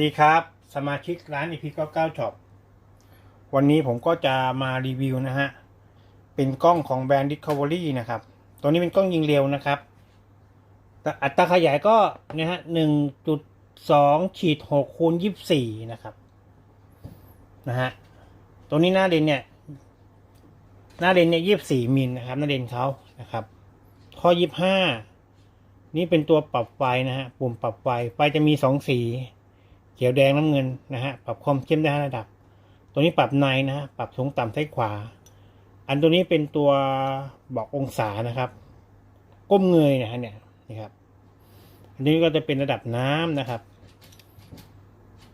ดีครับ สมาชิกร้าน EP 99 Shop วันนี้ผมก็จะมารีวิวนะฮะ เป็นกล้องของแบรนด์ Discovery นะครับ ตัวนี้เป็นกล้องยิงเร็วนะครับแต่อัตราขยายก็นะฮะ1.2ขีด6คูณ24 นะครับ นะฮะ ตัวนี้หน้าเลนเนี่ย หน้าเลนเนี่ย24 มิลนะครับ หน้าเลนเขานะครับข้อ 25 นี่เป็นตัวปรับไฟนะฮะ ปุ่มปรับไฟ ไฟจะมีสองสี ขียวแดงน้ำเงินนะฮะปรับความเข้มได้ห้าระดับ ตัวนี้ปรับในนะฮะปรับสูงต่ำซ้ายขวา อันตัวนี้เป็นตัวบอกองศานะครับ ก้มเงยนะฮะเนี่ยนี่ครับ อันนี้ก็จะเป็นระดับน้ำนะครับ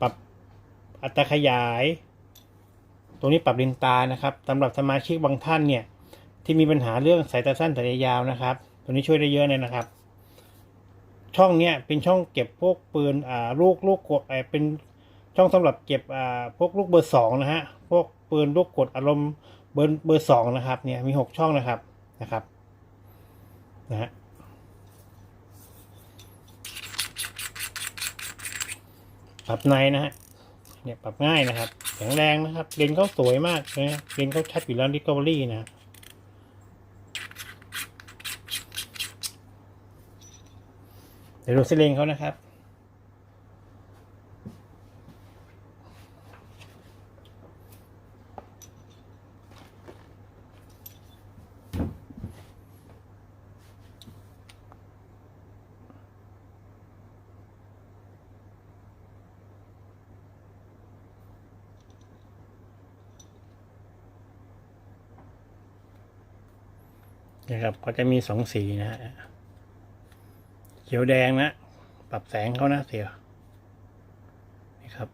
ปรับอัตราขยายตัวนี้ปรับเลนส์ตานะครับสำหรับสมาชิกบางท่านเนี่ย ที่มีปัญหาเรื่องสายตาสั้นสายตายาวนะครับ ตัวนี้ช่วยได้เยอะเลยนะครับ ช่องเนี้ยเป็นช่องเก็บพวกปืนอ่าลูกลูกกดเอ่อเป็นช่องสำหรับเก็บอ่าพวกลูกเบอร์สองนะฮะพวกปืนลูกกดอารมณ์เบอร์เบอร์สองนะครับเนี่ยมีหกช่องนะครับนะครับนะฮะปรับในนะฮะเนี่ยปรับง่ายนะครับแข็งแรงนะครับเลนเขาสวยมากนะเลนเขาชัดอยู่แล้วดิสคัฟเวอรี่นะ เดี๋ยวดูเซเลงเขานะครับ นะครับ ก็จะมีสองสีนะฮะ เขียวแดงนะ ปรับแสงเขานะเสียนี่ครับ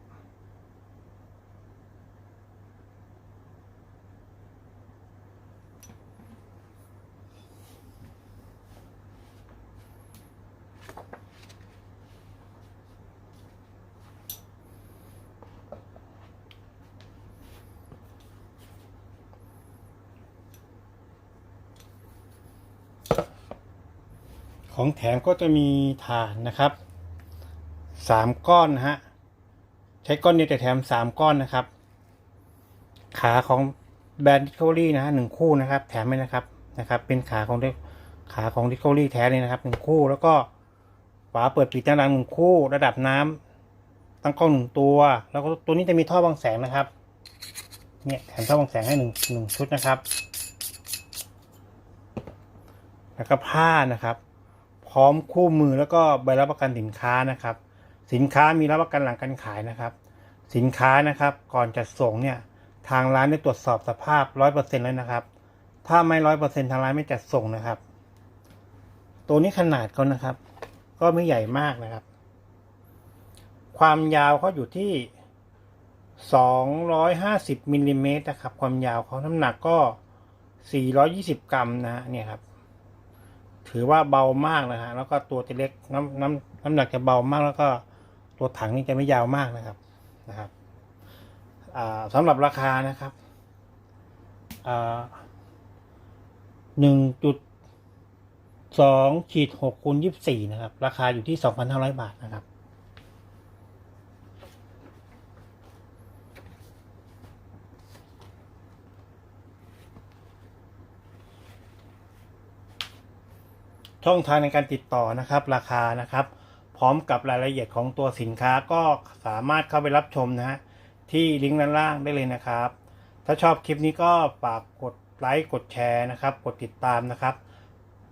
ของแถมก็จะมีถ่านนะครับสามก้อนนะฮะใช้ก้อนเดียวแต่แถมสามก้อนนะครับ ขาของแบรนด์ Discovery นะฮะหนึ่งคู่นะครับ แถมไปนะครับนะครับ เป็นขาของขาของ Discovery แท้เลยนะครับหนึ่งคู่แล้วก็ฝาเปิดปิดหน้ารังหนึ่งคู่ ระดับน้ำตั้งกล้องหนึ่งตัว แล้วก็ตัวนี้จะมีท่อบังแสงนะครับ เนี่ยแถมท่อบังแสงให้หนึ่งหนึ่งชุดนะครับ แล้วก็ผ้านะครับ พร้อมคู่มือแล้วก็ใบรับประกันสินค้านะครับ สินค้ามีรับประกันหลังการขายนะครับ สินค้านะครับก่อนจะส่งเนี่ยทางร้านได้ตรวจสอบสภาพร้อยเปอร์เซ็นต์แล้วนะครับ ถ้าไม่ร้อยเปอร์เซ็นต์ทางร้านไม่จัดส่งนะครับ ตัวนี้ขนาดเขานะครับ ก็ไม่ใหญ่มากนะครับ ความยาวเขาอยู่ที่สองร้อยห้าสิบมิลลิเมตรนะครับ ความยาวเขาน้ำหนักก็สี่ร้อยี่สิบกรัมนะเนี่ยครับ ถือว่าเบามากนะฮะแล้วก็ตัวจะเล็กน้ำน้ำน้ำหนักจะเบามากแล้วก็ตัวถังนี่จะไม่ยาวมากนะครับนะครับสำหรับราคานะครับหนึ่งจุดสองขีดหกคูณยี่สี่นะครับ ราคาอยู่ที่สองพันห้าร้อยบาทนะครับ ช่องทางในการติดต่อนะครับ ราคานะครับ พร้อมกับรายละเอียดของตัวสินค้าก็สามารถเข้าไปรับชมนะฮะที่ลิงก์ด้านล่างได้เลยนะครับ ถ้าชอบคลิปนี้ก็ฝากกดไลค์กดแชร์นะครับ กดติดตามนะครับ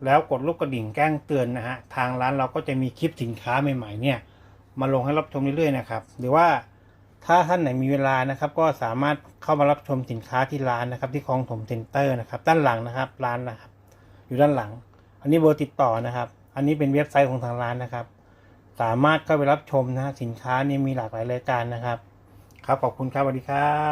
แล้วกดลูกกระดิ่งแจ้งเตือนนะฮะทางร้านเราก็จะมีคลิปสินค้าใหม่ๆเนี่ยมาลงให้รับชมเรื่อยๆนะครับ หรือว่าถ้าท่านไหนมีเวลานะครับ ก็สามารถเข้ามารับชมสินค้าที่ร้านนะครับ ที่คลองถมเซ็นเตอร์นะครับ ด้านหลังนะครับ ร้านนะครับ อยู่ด้านหลัง อันนี้เบอร์ติดต่อนะครับ อันนี้เป็นเว็บไซต์ของทางร้านนะครับ สามารถเข้าไปรับชมนะสินค้านี่มีหลากหลายรายการนะครับ ครับขอบคุณครับสวัสดีครับ